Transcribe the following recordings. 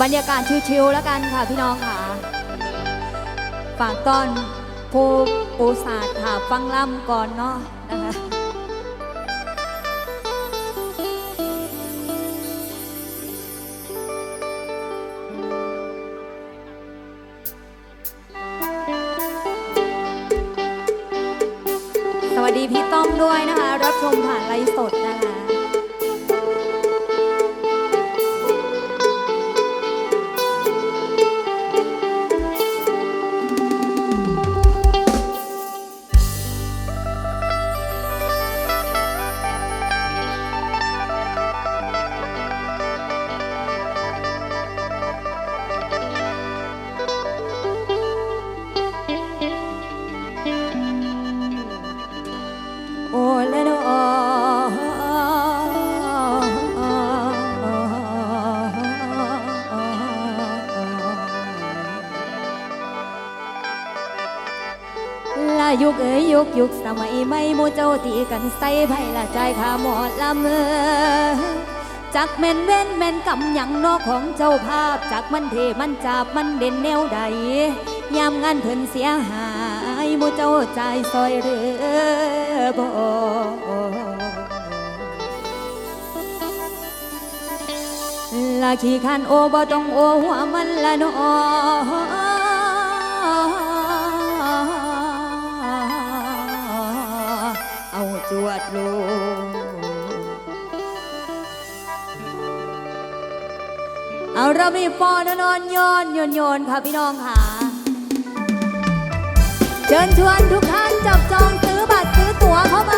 บรรยากาศชิวๆแล้วกันค่ะพี่น้องค่ะ ฝากต้อนผู้ปูศาสตร์ค่ะฟังล่ำก่อนเนาะนะคะ เอ้ยยุกยุกสมัยไม่มูเจ้าตีกันใส่ไผ่ละใจายขาหมอดละเมอจักแม่นเว้นแม่นกำหยังนอกของเจ้าภาพจักมันเทมันจับมันเด่นแนวใดยามงานเพิ่นเสียหายมูเจ้าใจซอยเรือบ่ลาขี้คันโอบ่ต้องโอหัวมันละนอ จวดลูเอาเรามีฟอนนอนย้อนโยนโยนค่ะพี่น้องค่ะเชิญชวนทุกท่านจับจองซื้อบัตรซื้อตั๋วเข้ามา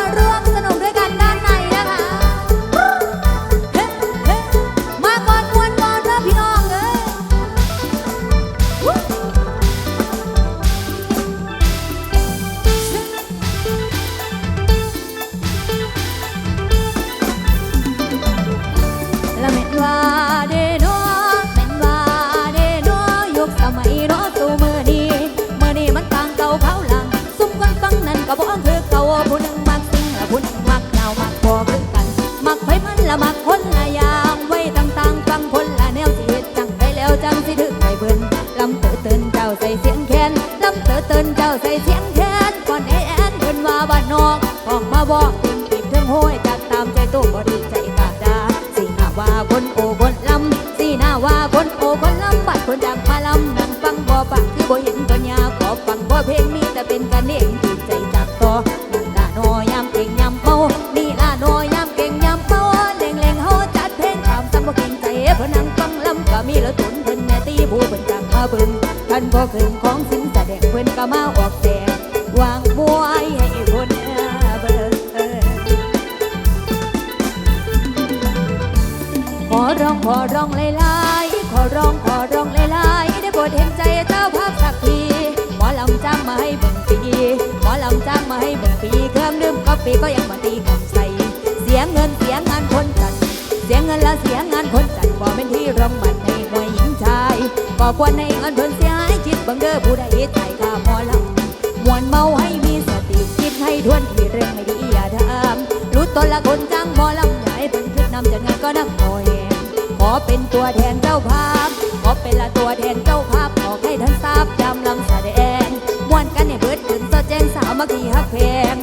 เบิ่งปีเครื่องดื่มกาแฟก็ยังมาตีกันใส่เสียเงินเสียงานคนจัด เสียเงินและเสียงานคนจัดบ่เป็นที่รองมันให้หวยหญิงชายก็ควรในเงินเพิ่นเสียหายคิดเบังเด้อผู้ใดใจข้าหมอลำมวนเมาให้มีสติคิดให้ทวนที่เรื่องไม่ดีอย่าทำรู้ตนละคนจ้างหมอลำใหญ่เพิ่นคิดนำจัดงานก็นักโอยขอเป็นตัวแทนเจ้าภาพ ขอเป็นละตัวแทนเจ้าภาพขอให้ท่านทราบจำลำแสดงมวนกันให้เบิดขึ้นสะแจ้งสาวมาขี่ฮักเพง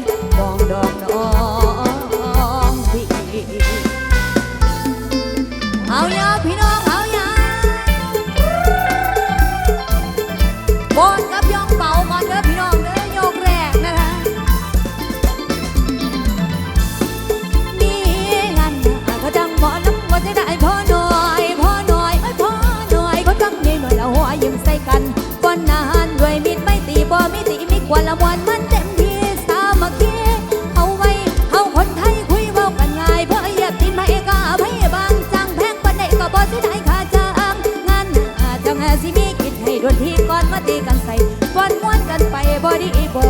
ละมวนมันเต็มที่สามัคคีเอาไว้เอาคนไทยคุยเว้ากันง่ายเพื่อเหยียบทินมาเอกาให้บางจังแพงปานใดก็บ่สิได้ค่าจ้างงานหน้าจังสิมีกิจให้ดวนทีก่อนมาตีกันใส่ก่อนม้วนกันไปบ่ดีบ่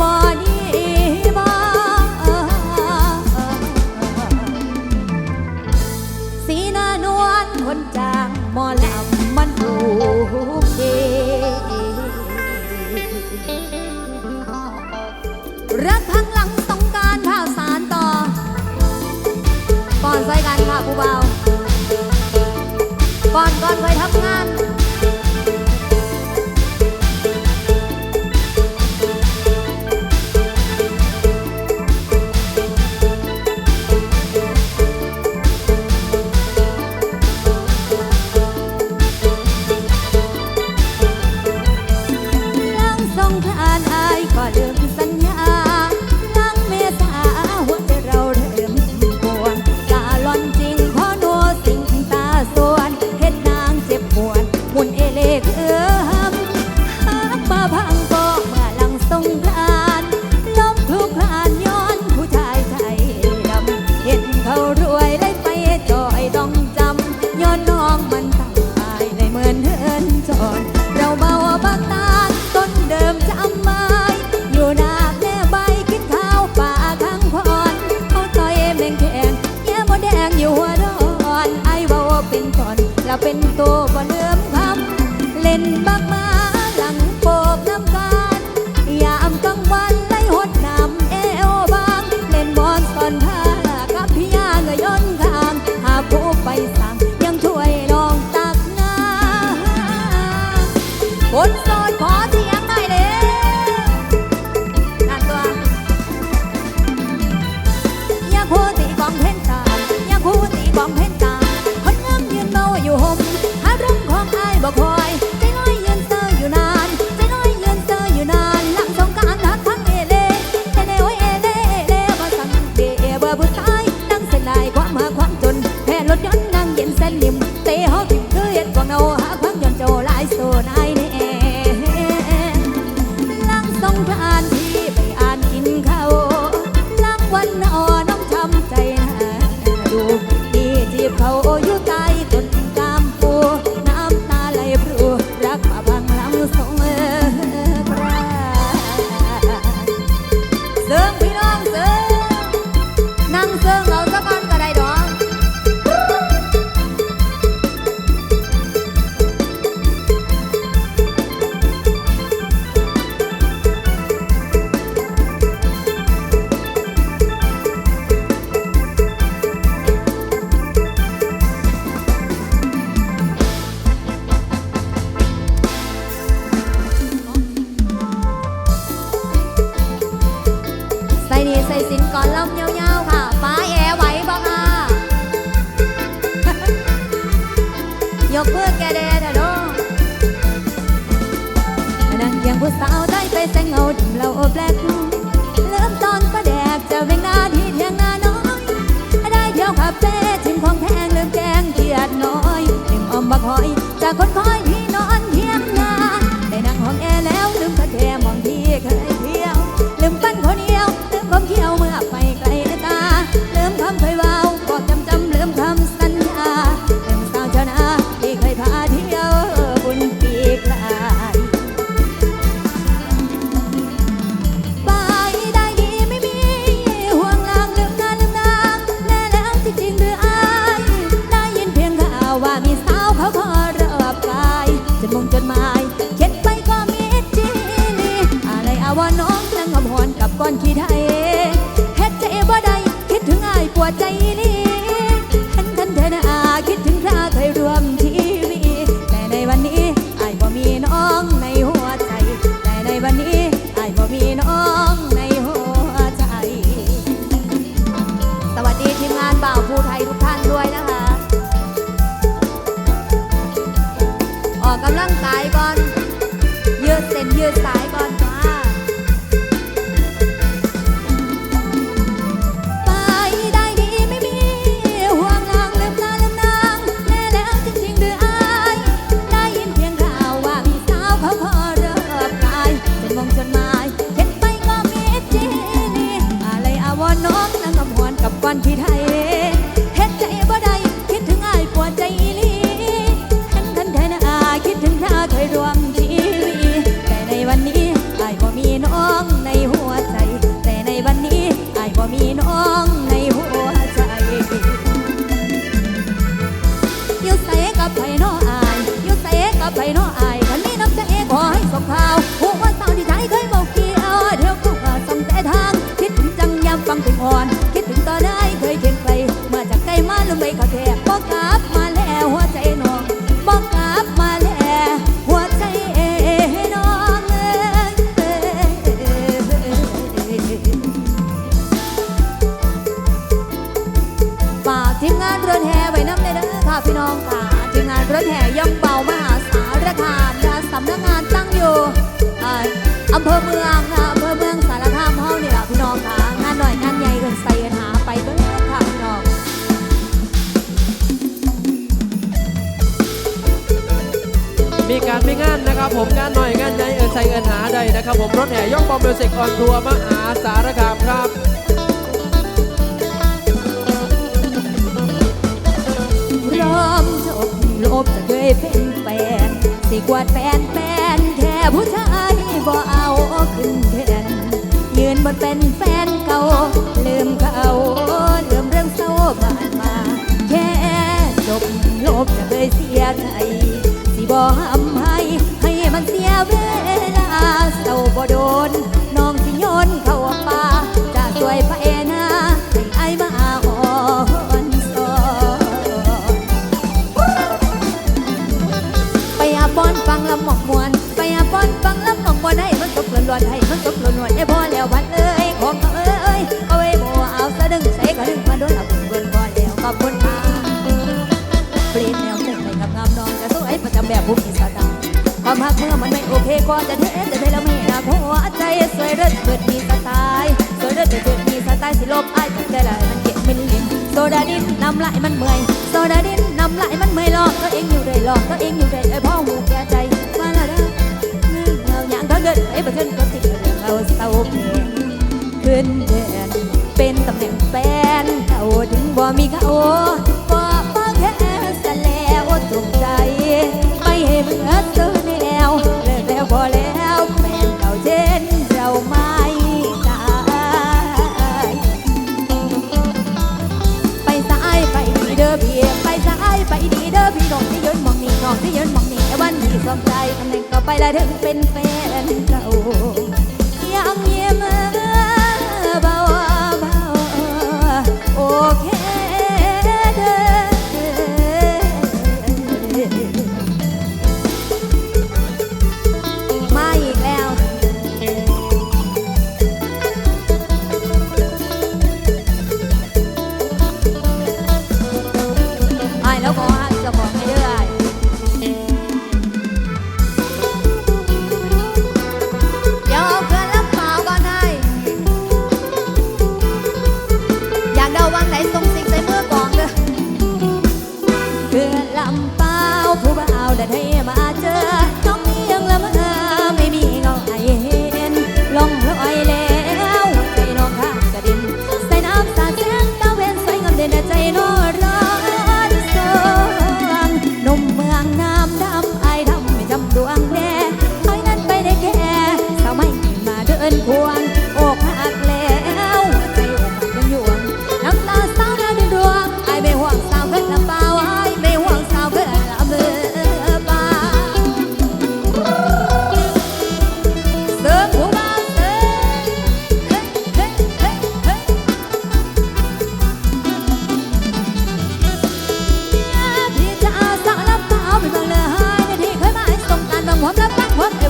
บ่ดีบ่สีหน้านวลคนจางหมอลำ ก่อนก่อนไว้ทำ เริ่มตอนประแดกจะเป็นน้าที่เทีงน้าน้ยได้เที่ยวเฟ่ชิมของแพงเริ่มแกงเกียดน้อยเอ็มอมบะคอยจากคนคอย รถแห่ย่องเบามหาสารคามนะสำนักงานตั้งอยู่เอ่ออำเภอเมืองค่ะอำเภอเมืองสารคามเฮานี่แหละพี่น้องค่ะงานหน่อยงานใหญ่เกินใส่กันหาไปเบิ่งค่ะพี่น้องมีการมีงานนะครับผมงานหน่อยงานใหญ่เอินใส่เอินหาใดนะครับผมรถแห่ย่องบอมมิวสิกออนทัวร์มหาสารคามครับพร้อมจบ ลบจะเคยเป็นแฟนสิกวาดแฟนแฟนแค่ผู้ชายบ่เอาขึ้นแทนยืนบนเป็นแฟนเก่าลืมเขาลืมเรื่องเศร้าผ่านมา แค่จบลบจะเคยเสียใจสิบ่ห้ำให้ให้มันเสียเวลาเศร้าบ่โดน อนให้มันตกหลวนไอ้พอแล้วพันเอ้ยของเขาเอ้ยเอาไว้บ่เอาสะดึงใส่กระดึงมาโดนเอาเบิ่งพอแล้วขอบคุณค่ะเปลี่ยนแนวเพลงไปกับงามน้องจะสวยประจำแบบผู้มีสไตล์ความรักเมื่อมันไม่โอเคก็จะเทจะเทแล้วไม่รักหัวใจสวยเลิศเกิดมีสไตล์สวยเลิศเกิดมีสไตล์สิลบอ้ายจากใจละมันเก็บมันลิ้นโซดาดินน้ำลายมันเมื่อยโซดาดินน้ำลายมันเมื่อยหลอกตัวเองอยู่เลยหลอกตัวเองอยู่เลย ทั้งเดินไอ้ประเทศก็ติดเราเศร้าเพงขึ้นเดือนเป็นตำแหน่งแฟนเขาถึงบ่มีเขาก็บ่แค่สแล้วจงใจไปให้เมื่อเจอแนวเลิกแล้วพอแล้วแฟนเก่าเช่นเราไม่ได้ไปซ้ายไปดีเด้อพี่ไปซ้ายไปดีเด้อพี่น้องที่ยืนมองนี่น้องที่ยืนมองนี่วันที่สนใจตำแหน่ง ไปแล้วถึงเป็นแฟนเก่า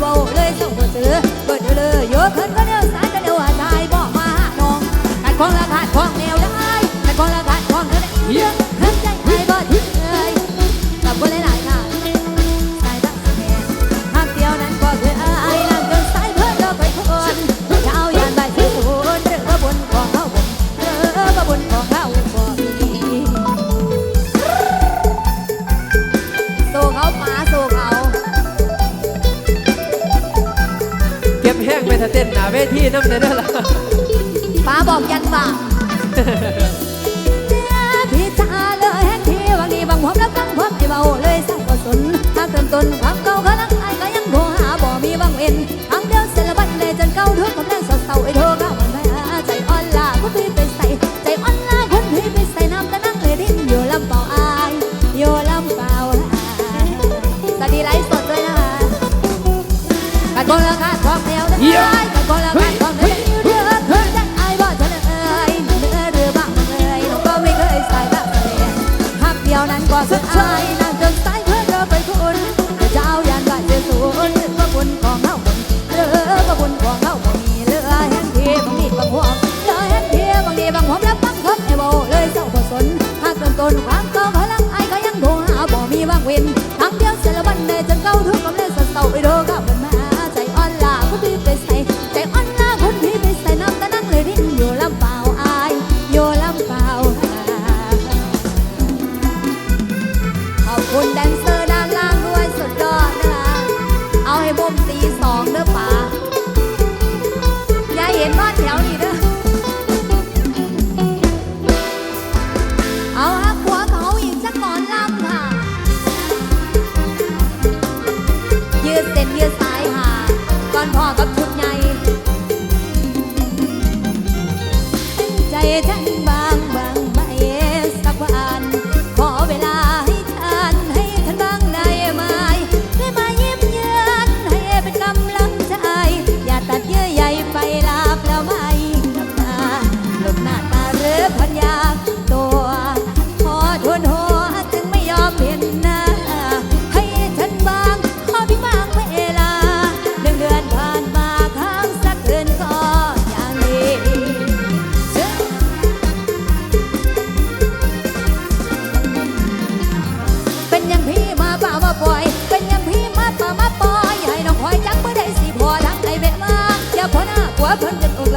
วามไอ้เบาเลยส่งหัวเสือเปิดเลยโยกขึ้นก็เดียวสายก็เดียวชายบอกมาหน้องขาดของละขาดของแนวได้ขาดของละขาดของเธอได้ นหน้าเ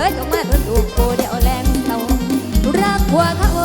ยต้องมาทนดูกูเดียวแรงเท่ารักหัวเขา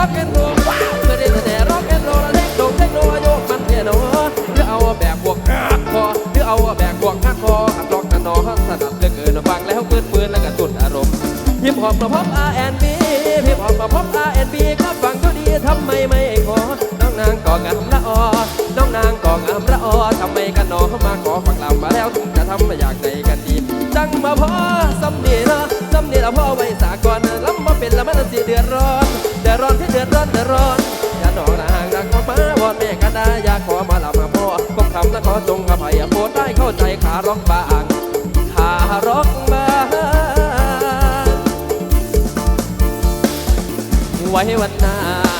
ร้องแต่ร้องแอนโรเคยได้แต่ร้องแอนโรและเล็กโดงเล็กโนโยกมันเนี่ยเนาะหรือเอาแบบพวกฮักคอหรือเอาแบบพวกฮักคออัดร้องอันนอถนัดเลือเกินฟังแล้วเกินปืนแล้วก็ตุนอารมณ์ฮิปฮอปมาพบ R&B ฮิปฮอปมาพบ R&B ก็ฟังก็ดีทำไมไม่ขอน้องนางก่องามละออน้องนางก่องามละออทำไมกันหนอมาขอฟังลำมาแล้วถึงจะทำมาอยากใจกันดีจังมาพอสำเนียนะสำเนียละพ่อไว้สากลลำมาเป็นละมันสิเดือดร้อนเดือดร้อน เดือดร้อนอดอนอย่าหนองนางรักมามาวอนแม่กันได้อยากขอมาลำมาพ่อก้มคำและขอจงอภัยโปรดได้เข้าใจขาร้องบางขาร้องบางไว้วันหน้า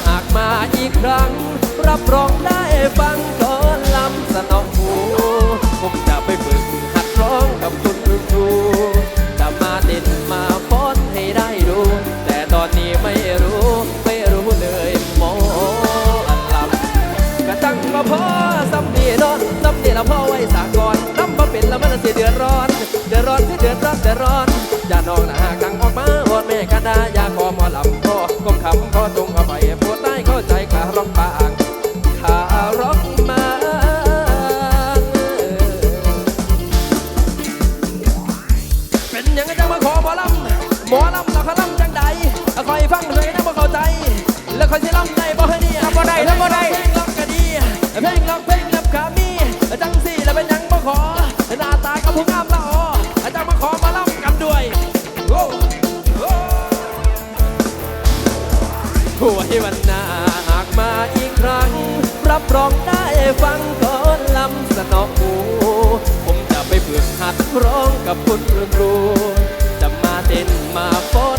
หากมาอีกครั้ง รับรองได้ฟัง นองหน้ากังออกมาวอนแม่กันดาอยาขอหมอลำพ่อก้มคำขอจงเอาไปปวดได้เข้าใจขาร้องปางขาร้องมาเป็นยังไงจังมาขอหมอลำหมอลำแล้วเขาลำจังใดเอาคอยฟังเลยนะบ่เข้าใจ แล้วคอยสิลำได้บ่ให้ดีลำบ่ได้ลำบ่ได้เพลงลำก็ดีเพลงลำเวยวันหน้าหากมาอีกครั้ง รับรองได้ฟังก่อนลำสนอหู ผมจะไปฝึกหัดร้องกับคุณครูจะมาเต้นมาฟ้อ